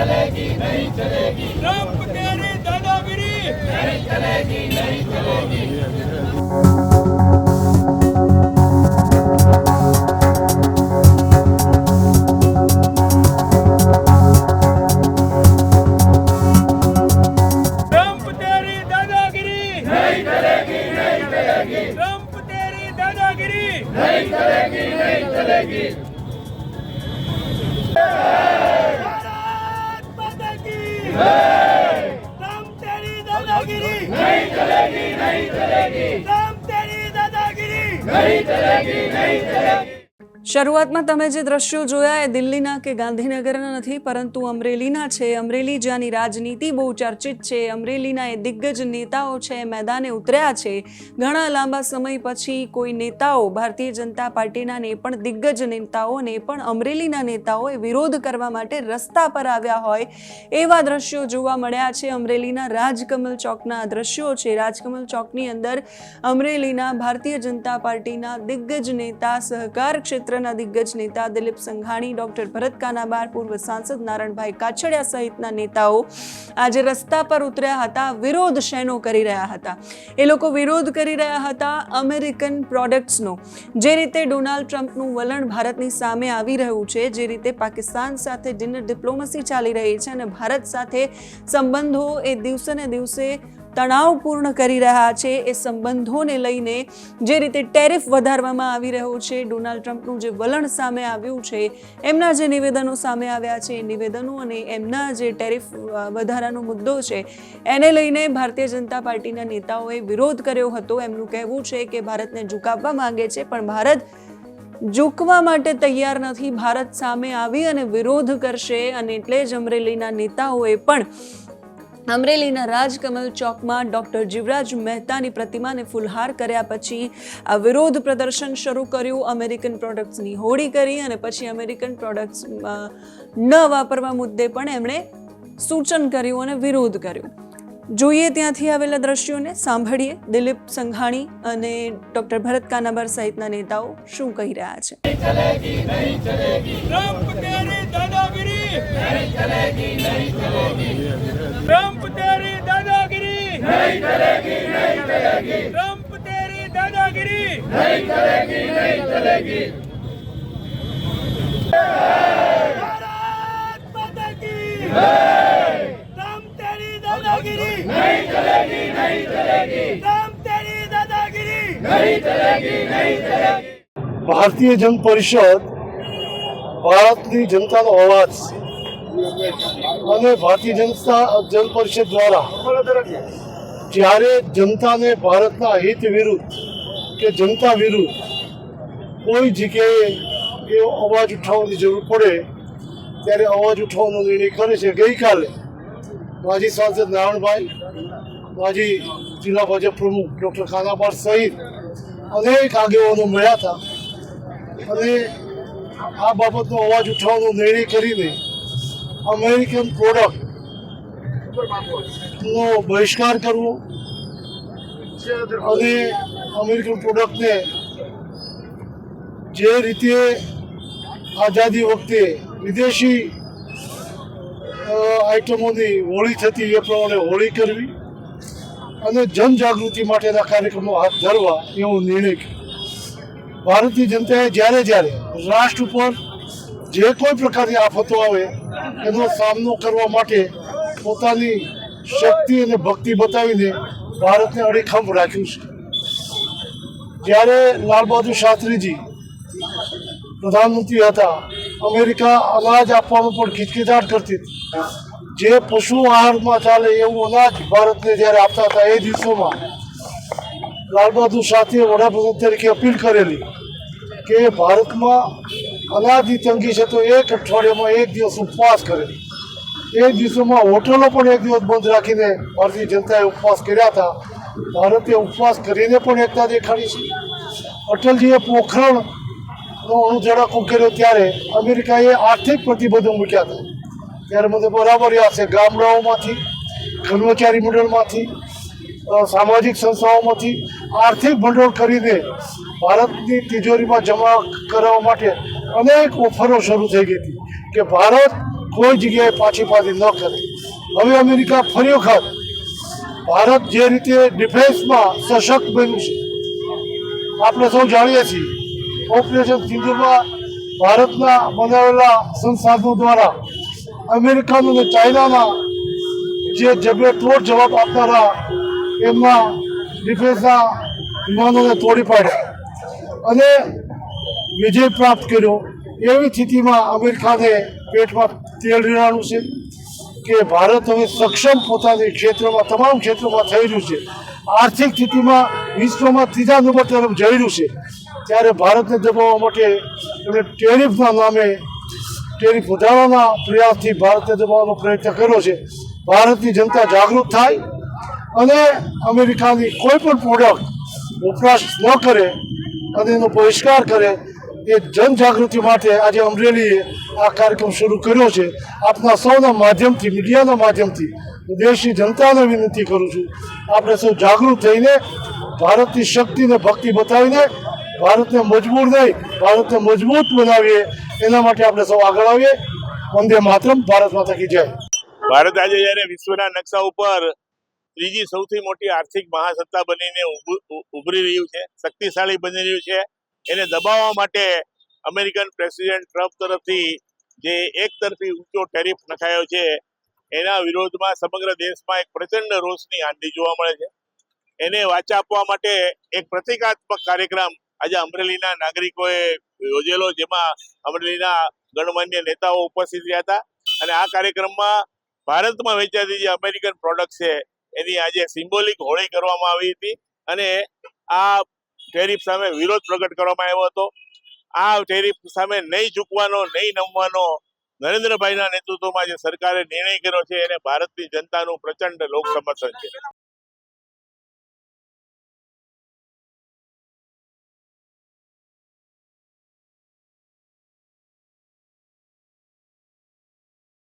Trump શરૂઆતમાં તમે જે દ્રશ્યો જોયા એ દિલ્હીના કે ગાંધીનગરના નથી, પરંતુ અમરેલીના છે. અમરેલી જ્યાંની રાજનીતિ બહુ ચર્ચિત છે, અમરેલીના એ દિગ્ગજ નેતાઓ છે મેદાને ઉતર્યા છે. ઘણા લાંબા સમય પછી કોઈ નેતાઓ, ભારતીય જનતા પાર્ટીના ને પણ દિગ્ગજ નેતાઓને પણ અમરેલીના નેતાઓએ વિરોધ કરવા માટે રસ્તા પર આવ્યા હોય એવા દ્રશ્યો જોવા મળ્યા છે. અમરેલીના રાજકમલ ચોકના દ્રશ્યો છે. રાજકમલ ચોકની અંદર અમરેલીના ભારતીય જનતા પાર્ટીના દિગ્ગજ નેતા સહકાર ક્ષેત્રના દિગ્ગજ નેતા દિલીપ સંઘાણી, ડોક્ટર ભરત કાનાબાર, પૂર્વ સાંસદ નારણભાઈ કાછડિયા સહિતના નેતાઓ આજે રસ્તા પર ઉતર્યા હતા, વિરોધ શેનો કરી રહ્યા હતા? એ લોકો વિરોધ કરી રહ્યા હતા અમેરિકન પ્રોડક્ટ્સનો. જે રીતે ડોનાલ્ડ ટ્રમ્પનું વલણ ભારતની સામે આવી રહ્યું છે, જે રીતે પાકિસ્તાન સાથે ડિનર ડિપ્લોમસી ચાલી રહી છે અને ભારત સાથે સંબંધો એ દિવસે ને દિવસે તણાવપૂર્ણ કરી રહ્યા છે. એ સંબંધોને લઈને જે રીતે ટેરિફ વધારવામાં આવી રહ્યો છે, ડોનાલ્ડ ટ્રમ્પનું જે વલણ સામે આવ્યું છે, એમના જે નિવેદનો સામે આવ્યા છે, એ નિવેદનો અને એમના જે ટેરિફ વધારાનો મુદ્દો છે, એને લઈને ભારતીય જનતા પાર્ટીના નેતાઓએ વિરોધ કર્યો હતો. એમનું કહેવું છે કે ભારતને ઝુકાવવા માંગે છે, પણ ભારત ઝૂકવા માટે તૈયાર નથી. ભારત સામે આવી અને વિરોધ કરશે અને એટલે જ અમરેલીના નેતાઓએ પણ અમરેલીના રાજકમલ ચોકમાં ડૉક્ટર જીવરાજ મહેતાની પ્રતિમાને ફુલહાર કર્યા પછી આ વિરોધ પ્રદર્શન શરૂ કર્યું. અમેરિકન પ્રોડક્ટ્સની હોળી કરી અને પછી અમેરિકન પ્રોડક્ટ્સ ન વાપરવા મુદ્દે પણ એમણે સૂચન કર્યું અને વિરોધ કર્યો. જોઈએ ત્યાંથી આવેલા દ્રશ્યોને સાંભળીએ દિલીપ સંઘાણી અને ડૉક્ટર ભરત કાનાબર સહિતના નેતાઓ શું કહી રહ્યા છે. ટ્રમ્પ नहीं चलेगी नहीं चलेगी ट्रंप तेरी दादागिरी नहीं चलेगी नहीं चलेगी भारत माता की ट्रंप तेरी दादागिरी नहीं चलेगी नहीं चलेगी ट्रंप तेरी दादागिरी नहीं चलेगी नहीं चलेगी ભારતીય જન પરિષદ ભારતની જનતાનો અવાજ અને ભારતીય જનતા જન પરિષદ દ્વારા જ્યારે જનતાને ભારતના હિત વિરુદ્ધ કે જનતા વિરુદ્ધ કોઈ જગ્યાએ એ અવાજ ઉઠાવવાની જરૂર પડે, ત્યારે અવાજ ઉઠાવવાનો નિર્ણય કરે છે. ગઈકાલે માજી સાંસદ નારાયણભાઈ, માજી જિલ્લા ભાજપ પ્રમુખ ડૉક્ટર ખાનાપાર સહિત અનેક આગેવાનો મળ્યા હતા અને આ બાબતનો અવાજ ઉઠાવવાનો નિર્ણય કરીને અમેરિકન પ્રોડક્ટનો બહિષ્કાર કરવો અને અમેરિકન પ્રોડક્ટને જે રીતે આઝાદી વખતે વિદેશી આઈટમોની હોળી થતી એ પ્રમાણે હોળી કરવી અને જનજાગૃતિ માટેના કાર્યક્રમો હાથ ધરવા એવો નિર્ણય કર્યો. ભારતીય જનતાએ જ્યારે જ્યારે રાષ્ટ્ર ઉપર જે કોઈ પ્રકારની આફતો આવે, એનો સામનો કરવા માટે પોતાની શક્તિ અને ભક્તિ બતાવીને ભારતને અડીખમ રાખ્યું છે. જ્યારે લાલ બહાદુર શાસ્ત્રીજી પ્રધાનમંત્રી હતા, અમેરિકા અનાજ આપવામાં પણ ખીચખીચાટ કરતી જે પશુ આહારમાં ચાલે એવું અનાજ ભારતને જ્યારે આપતા હતા, એ દિવસોમાં લાલ બહાદુર શાસ્ત્રીએ વડાપ્રધાન તરીકે અપીલ કરેલી કે ભારતમાં અનાજની તંગી છે તો એક અઠવાડિયામાં એક દિવસ ઉપવાસ કરે. એ દિવસોમાં હોટલો પણ એક દિવસ બંધ રાખીને ભારતીય જનતાએ ઉપવાસ કર્યા હતા. ભારતે ઉપવાસ કરીને પણ એકતા દેખાડી છે. અટલજીએ પોખરણનો અણુ ધડાકો કર્યો ત્યારે અમેરિકાએ આર્થિક પ્રતિબંધો મૂક્યા હતા. ત્યારે મને બરાબર યાદ છે, ગામડાઓમાંથી, કર્મચારી મંડળમાંથી સામાજિક સંસ્થાઓમાંથી આર્થિક ભંડોળ કરીને ભારતની તિજોરીમાં જમા કરાવવા માટે અનેક ઓફરો શરૂ થઈ ગઈ હતી કે ભારત કોઈ જગ્યાએ પાછી પાછી ન કરે. હવે અમેરિકા ફરી વખત ભારત જે રીતે ડિફેન્સમાં સશક્ત બન્યું છે. આપણે સૌ જાણીએ છીએ, ઓપરેશન સિંધુમાં ભારતના બનાવેલા સંસાધનો દ્વારા અમેરિકાનો અને ચાઇનાના જે જબે તોડ જવાબ આપનારા એમના ડિફેન્સના વિમાનોને તોડી પાડ્યા. અને વિજય પ્રાપ્ત કર્યો. એવી સ્થિતિમાં અમેરિકાને પેટમાં તેલ રેડાણું છે કે ભારત હવે સક્ષમ પોતાની ક્ષેત્રમાં, તમામ ક્ષેત્રોમાં થઈ રહ્યું છે. આર્થિક સ્થિતિમાં વિશ્વમાં ત્રીજા નંબર તરફ જઈ રહ્યું છે. ત્યારે ભારતને દબાવવા માટે એમણે ટેરિફના નામે, ટેરિફ વધારવાના પ્રયાસથી ભારતને દબાવવાનો પ્રયત્ન કર્યો છે. ભારતની જનતા જાગૃત થાય અને અમેરિકાની કોઈ પણ પ્રોડક્ટ વપરાશ ન કરે અને એનો બહિષ્કાર કરે એ જનજાગૃતિ માટે આજે અમરેલીએ આ કાર્યક્રમ શરૂ કર્યો છે. આપના સૌના માધ્યમથી, મીડિયાના માધ્યમથી હું દેશની જનતાને વિનંતી કરું છું. આપણે સૌ જાગૃત થઈને, ભારતની શક્તિને ભક્તિ બતાવીને, ભારતને મજબૂર નહીં, ભારતને મજબૂત બનાવીએ, એના માટે આપણે સૌ આગળ આવીએ. વંદે માતરમ, ભારત માતા કી જય. ભારત આજે જ્યારે વિશ્વના નકશા ઉપર ત્રીજી સૌથી મોટી આર્થિક મહાસત્તા બનીને ઉભ- ઉભરી રહ્યું છે, શક્તિશાળી બની રહ્યું છે. એને દબાવવા માટે અમેરિકન પ્રેસિડેન્ટ ટ્રમ્પ તરફથી જે એક તરફી ઊંચો ટેરિફ નખાયો છે, એના વિરોધમાં સમગ્ર દેશમાં એક પ્રચંડ રોષની આંધી જોવા મળે છે. એને વાચા આપવા માટે એક પ્રતિકાત્મક કાર્યક્રમ આજે અમરેલીના નાગરિકોએ યોજેલો, જેમાં અમરેલીના ગણમાન્ય નેતાઓ ઉપસ્થિત રહ્યા હતા. અને આ કાર્યક્રમમાં ભારતમાં વેચાતી જે અમેરિકન પ્રોડક્ટ છે, એની આજે સિમ્બોલિક હોળી કરવામાં આવી હતી. અને આ ટેરિફ સામે વિરોધ પ્રગટ કરવામાં આવ્યો હતો. આ ટેરિફ સામે નહીં ઝૂકવાનો, નહીં નમવાનો નરેન્દ્રભાઈના નેતૃત્વમાં જે સરકારે નિર્ણય કર્યો છે, એને ભારતની જનતાનું પ્રચંડ લોક સમર્થન છે.